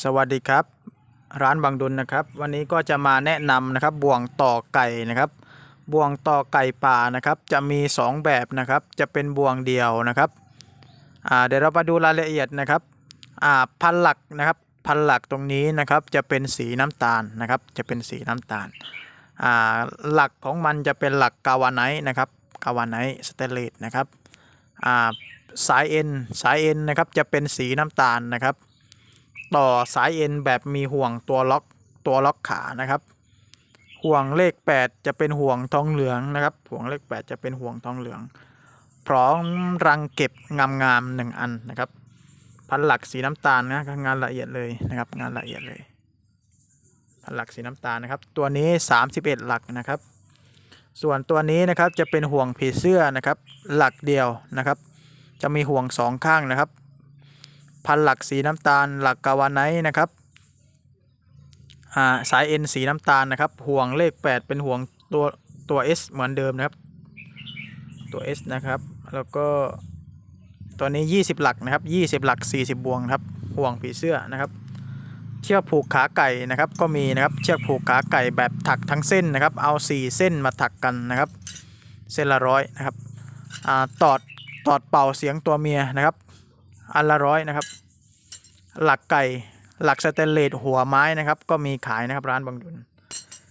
สวัสดีครับ ร้านบางดุลนะครับ วันนี้ก็จะมาแนะนำนะครับบ่วงต่อไก่นะครับบ่วงต่อไก่ป่านะครับ จะมี 2 แบบนะครับ จะเป็นบ่วงเดียวนะครับเดี๋ยวเรามาดูรายละเอียดนะครับพันหลักนะครับพันหลักตรงนี้นะครับจะเป็นสีน้ำตาลนะครับ จะเป็นสีน้ำตาลหลักของมันจะเป็นหลักกาวาไนนะครับกาวาไนสเตเลสนะครับสายเอ็นสายเอ็นนะครับจะเป็นสีน้ำตาลนะครับ ต่อสายเอ็นแบบมีห่วงตัวล็อกตัวล็อกขานะครับ ห่วงเลข 8 จะเป็นห่วงทองเหลืองนะครับ ห่วงเลข 8 จะเป็นห่วงทองเหลือง พร้อมรังเก็บงามๆหนึ่งอันนะครับ พันหลักสีน้ำตาลนะงานละเอียดเลยนะครับ งานละเอียดเลย พันหลักสีน้ำตาลนะครับ ตัวนี้ 31 หลักนะครับ ส่วนตัวนี้นะครับจะเป็นห่วงผีเสื้อนะครับ หลักเดียวนะครับ จะมีห่วงสองข้างนะครับ พันหลักสีน้ำตาลหลักกาวานไนท์นะครับอ่าสายเอ็นสีน้ำตาลนะครับ ห่วงเลข 8 เป็นห่วงตัวตัว S เหมือนเดิมนะครับ ตัว S นะครับ แล้วก็ตัวนี้ 20 หลักนะครับ 20 หลัก 40 บวงครับห่วงผีเสื้อนะครับ เชือกผูกขาไก่นะครับ ก็มีนะครับเชือกผูกขาไก่แบบถักทั้งเส้นนะครับ เอา 4 เส้นมาถักกันนะครับ เส้นละร้อยนะครับอ่าตอดตอดเป่าเสียงตัวเมียนะครับ อันละร้อยนะครับ หลักไก่หลักสเตนเลสหัวไม้นะครับ ก็มีขายนะครับร้านบางดุล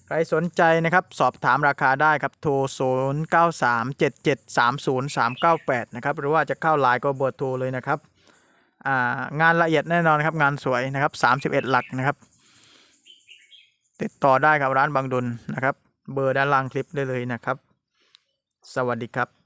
ใครสนใจนะครับ สอบถามราคาได้ครับโทร 0 9 3 7 7 3 0 3 9 8 นะครับ หรือว่าจะเข้าไลน์ก็เบอร์โทรเลยนะครับงานละเอียดแน่นอนครับ งานสวยนะครับ 31 หลักนะครับ ติดต่อได้ครับร้านบางดุลนะครับ เบอร์ด้านล่างคลิปได้เลยนะครับ สวัสดีครับ